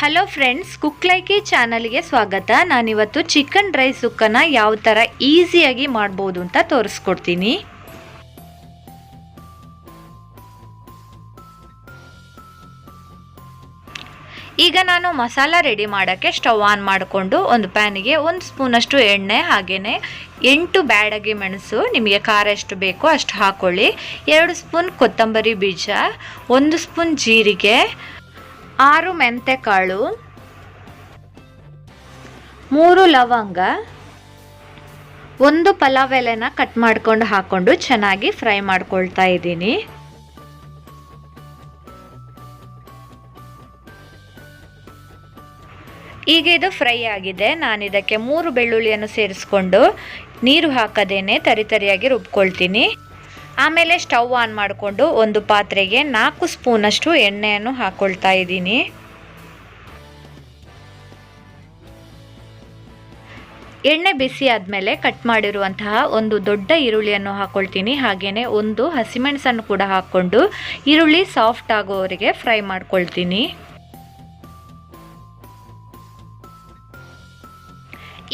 Hello friends cook ಲೈಕಿ ಚಾನಲ್ಗೆ ಸ್ವಾಗತ. ನಾನಿವತ್ತು ಚಿಕನ್ ರೈಸ್ ಸುಕ್ಕನ್ನು ಯಾವ ಥರ ಈಸಿಯಾಗಿ ಮಾಡ್ಬೋದು ಅಂತ ತೋರಿಸ್ಕೊಡ್ತೀನಿ. ಈಗ ನಾನು ಮಸಾಲ ರೆಡಿ ಮಾಡೋಕ್ಕೆ ಸ್ಟವ್ ಆನ್ ಮಾಡಿಕೊಂಡು ಒಂದು ಪ್ಯಾನಿಗೆ ಒಂದು ಸ್ಪೂನಷ್ಟು ಎಣ್ಣೆ ಹಾಗೆಯೇ ಎಂಟು ಬ್ಯಾಡಗಿ ಮೆಣಸು, ನಿಮಗೆ ಖಾರ ಎಷ್ಟು ಬೇಕೋ ಅಷ್ಟು ಹಾಕ್ಕೊಳ್ಳಿ ಎರಡು ಸ್ಪೂನ್ ಕೊತ್ತಂಬರಿ ಬೀಜ, ಒಂದು ಸ್ಪೂನ್ ಜೀರಿಗೆ ಆರು ಮೆಂತೆ ಕಾಳು, ಮೂರು ಲವಂಗ, ಒಂದು ಪಲಾವ್ ಎಲೆನ ಕಟ್ ಮಾಡ್ಕೊಂಡು ಹಾಕೊಂಡು ಚೆನ್ನಾಗಿ ಫ್ರೈ ಮಾಡ್ಕೊಳ್ತಾ ಇದ್ದೀನಿ. ಈಗ ಇದು ಫ್ರೈ ಆಗಿದೆ. ನಾನು ಇದಕ್ಕೆ ಮೂರು ಬೆಳ್ಳುಳ್ಳಿಯನ್ನು ಸೇರಿಸ್ಕೊಂಡು ನೀರು ಹಾಕದೇನೆ ತರಿತರಿಯಾಗಿ ರುಬ್ಕೊಳ್ತೀನಿ. ಆಮೇಲೆ ಸ್ಟವ್ ಆನ್ ಮಾಡಿಕೊಂಡು ಒಂದು ಪಾತ್ರೆಗೆ ನಾಲ್ಕು ಸ್ಪೂನಷ್ಟು ಎಣ್ಣೆಯನ್ನು ಹಾಕ್ಕೊಳ್ತಾ ಇದ್ದೀನಿ. ಎಣ್ಣೆ ಬಿಸಿ ಆದಮೇಲೆ ಕಟ್ ಮಾಡಿರುವಂತಹ ಒಂದು ದೊಡ್ಡ ಈರುಳ್ಳಿಯನ್ನು ಹಾಕ್ಕೊಳ್ತೀನಿ ಹಾಗೆಯೇ ಒಂದು ಹಸಿಮೆಣಸನ್ನು ಕೂಡ ಹಾಕ್ಕೊಂಡು ಈರುಳ್ಳಿ ಸಾಫ್ಟ್ ಆಗೋವರೆಗೆ ಫ್ರೈ ಮಾಡ್ಕೊಳ್ತೀನಿ.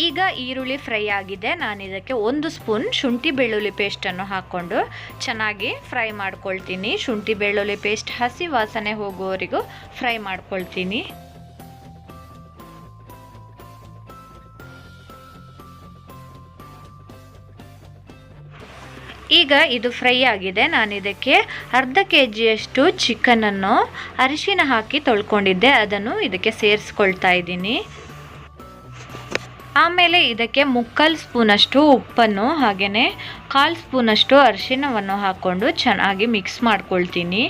ಈಗ ಈರುಳ್ಳಿ ಫ್ರೈ ಆಗಿದೆ. ನಾನು ಇದಕ್ಕೆ ಒಂದು ಸ್ಪೂನ್ ಶುಂಠಿ ಬೆಳ್ಳುಳ್ಳಿ ಪೇಸ್ಟನ್ನು ಹಾಕ್ಕೊಂಡು ಚೆನ್ನಾಗಿ ಫ್ರೈ ಮಾಡ್ಕೊಳ್ತೀನಿ. ಶುಂಠಿ ಬೆಳ್ಳುಳ್ಳಿ ಪೇಸ್ಟ್ ಹಸಿ ವಾಸನೆ ಹೋಗುವವರೆಗೂ ಫ್ರೈ ಮಾಡ್ಕೊಳ್ತೀನಿ. ಈಗ ಇದು ಫ್ರೈ ಆಗಿದೆ. ನಾನು ಇದಕ್ಕೆ ಅರ್ಧ ಕೆ ಜಿಯಷ್ಟು ಚಿಕನನ್ನು ಅರಿಶಿನ ಹಾಕಿ ತೊಳ್ಕೊಂಡಿದ್ದೆ. ಅದನ್ನು ಇದಕ್ಕೆ ಸೇರಿಸ್ಕೊಳ್ತಾ ಇದ್ದೀನಿ. ಆಮೇಲೆ ಇದಕ್ಕೆ ಮುಕ್ಕಾಲು ಸ್ಪೂನಷ್ಟು ಉಪ್ಪನ್ನು ಹಾಗೆಯೇ ಕಾಲು ಸ್ಪೂನಷ್ಟು ಅರಿಶಿನವನ್ನು ಹಾಕ್ಕೊಂಡು ಚೆನ್ನಾಗಿ ಮಿಕ್ಸ್ ಮಾಡ್ಕೊಳ್ತೀನಿ.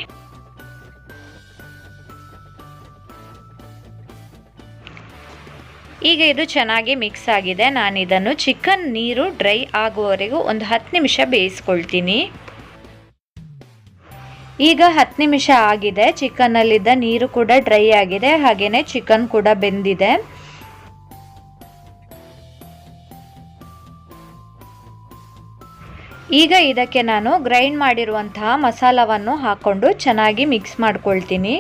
ಈಗ ಇದು ಚೆನ್ನಾಗಿ ಮಿಕ್ಸ್ ಆಗಿದೆ. ನಾನು ಇದನ್ನು ಚಿಕನ್ ನೀರು ಡ್ರೈ ಆಗುವವರೆಗೂ ಒಂದು ಹತ್ತು ನಿಮಿಷ ಬೇಯಿಸ್ಕೊಳ್ತೀನಿ. ಈಗ ಹತ್ತು ನಿಮಿಷ ಆಗಿದೆ. ಚಿಕನ್ನಲ್ಲಿದ್ದ ನೀರು ಕೂಡ ಡ್ರೈ ಆಗಿದೆ. ಹಾಗೆಯೇ ಚಿಕನ್ ಕೂಡ ಬೆಂದಿದೆ. ಈಗ ಇದಕ್ಕೆ ನಾನು ಗ್ರೈಂಡ್ ಮಾಡಿರುವಂತಹ ಮಸಾಲವನ್ನು ಹಾಕ್ಕೊಂಡು ಚೆನ್ನಾಗಿ ಮಿಕ್ಸ್ ಮಾಡ್ಕೊಳ್ತೀನಿ.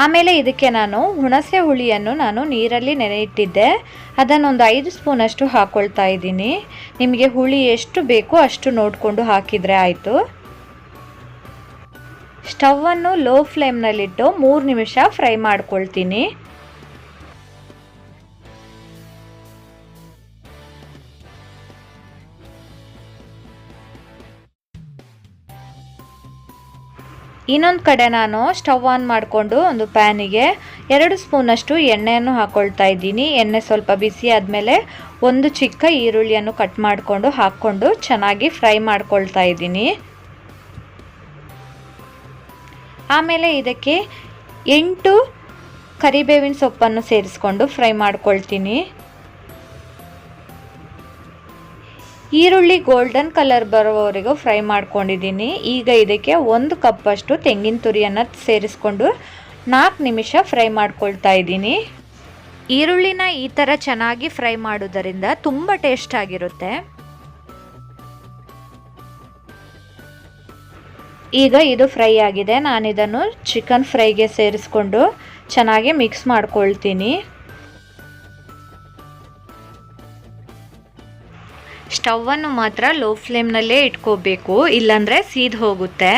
ಆಮೇಲೆ ಇದಕ್ಕೆ ನಾನು ಹುಣಸೆ ಹುಳಿಯನ್ನು ನಾನು ನೀರಲ್ಲಿ ನೆನೆ ಇಟ್ಟಿದ್ದೆ ಅದನ್ನೊಂದು ಐದು ಸ್ಪೂನಷ್ಟು ಹಾಕ್ಕೊಳ್ತಾ ಇದ್ದೀನಿ. ನಿಮಗೆ ಹುಳಿ ಎಷ್ಟು ಬೇಕೋ ಅಷ್ಟು ನೋಡಿಕೊಂಡು ಹಾಕಿದರೆ ಆಯಿತು. ಸ್ಟವನ್ನು ಲೋ ಫ್ಲೇಮ್ನಲ್ಲಿಟ್ಟು ಮೂರು ನಿಮಿಷ ಫ್ರೈ ಮಾಡ್ಕೊಳ್ತೀನಿ. ಇನ್ನೊಂದು ಕಡೆ ನಾನು ಸ್ಟವ್ ಆನ್ ಮಾಡಿಕೊಂಡು ಒಂದು ಪ್ಯಾನಿಗೆ ಎರಡು ಸ್ಪೂನಷ್ಟು ಎಣ್ಣೆಯನ್ನು ಹಾಕ್ಕೊಳ್ತಾ ಇದ್ದೀನಿ. ಎಣ್ಣೆ ಸ್ವಲ್ಪ ಬಿಸಿ ಆದಮೇಲೆ ಒಂದು ಚಿಕ್ಕ ಈರುಳ್ಳಿಯನ್ನು ಕಟ್ ಮಾಡಿಕೊಂಡು ಹಾಕ್ಕೊಂಡು ಚೆನ್ನಾಗಿ ಫ್ರೈ ಮಾಡ್ಕೊಳ್ತಾ ಇದ್ದೀನಿ. ಆಮೇಲೆ ಇದಕ್ಕೆ ಎಂಟು ಕರಿಬೇವಿನ ಸೊಪ್ಪನ್ನು ಸೇರಿಸ್ಕೊಂಡು ಫ್ರೈ ಮಾಡ್ಕೊಳ್ತೀನಿ. ಈರುಳ್ಳಿ ಗೋಲ್ಡನ್ ಕಲರ್ ಬರೋವರೆಗೂ ಫ್ರೈ ಮಾಡ್ಕೊಂಡಿದ್ದೀನಿ. ಈಗ ಇದಕ್ಕೆ ಒಂದು ಕಪ್ಪಷ್ಟು ತೆಂಗಿನ ತುರಿಯನ್ನು ಸೇರಿಸ್ಕೊಂಡು ನಾಲ್ಕು ನಿಮಿಷ ಫ್ರೈ ಮಾಡ್ಕೊಳ್ತಾ ಇದ್ದೀನಿ. ಈರುಳ್ಳಿನ ಈ ಥರ ಚೆನ್ನಾಗಿ ಫ್ರೈ ಮಾಡೋದರಿಂದ ತುಂಬ ಟೇಸ್ಟ್ ಆಗಿರುತ್ತೆ. ಈಗ ಇದು ಫ್ರೈ ಆಗಿದೆ. ನಾನಿದನ್ನು ಚಿಕನ್ ಫ್ರೈಗೆ ಸೇರಿಸ್ಕೊಂಡು ಚೆನ್ನಾಗಿ ಮಿಕ್ಸ್ ಮಾಡ್ಕೊಳ್ತೀನಿ. ಸ್ಟವನ್ನು ಮಾತ್ರ ಲೋ ಫ್ಲೇಮ್ನಲ್ಲೇ ಇಟ್ಕೋಬೇಕು ಇಲ್ಲಾಂದರೆ ಸೀದ್ ಹೋಗುತ್ತೆ.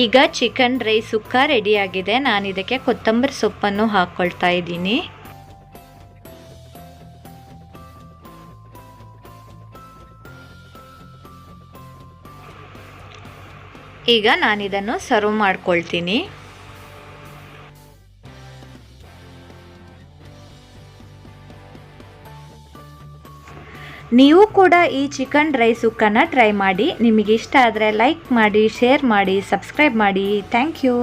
ಈಗ ಚಿಕನ್ ರೈಸ್ ಸುಕ್ಕ ರೆಡಿಯಾಗಿದೆ ನಾನು ಇದಕ್ಕೆ ಕೊತ್ತಂಬರಿ ಸೊಪ್ಪನ್ನು ಹಾಕ್ಕೊಳ್ತಾ ಇದ್ದೀನಿ. ಈಗ ನಾನಿದನ್ನು ಸರ್ವ್ ಮಾಡ್ಕೊಳ್ತೀನಿ. ನೀವು ಕೂಡ ಈ ಚಿಕನ್ ರೈಸ್ ಉಕ್ಕನ್ನು ಟ್ರೈ ಮಾಡಿ. ನಿಮಗೆ ಇಷ್ಟ ಆದರೆ ಲೈಕ್ ಮಾಡಿ ಶೇರ್ ಮಾಡಿ ಸಬ್ಸ್ಕ್ರೈಬ್ ಮಾಡಿ. Thank you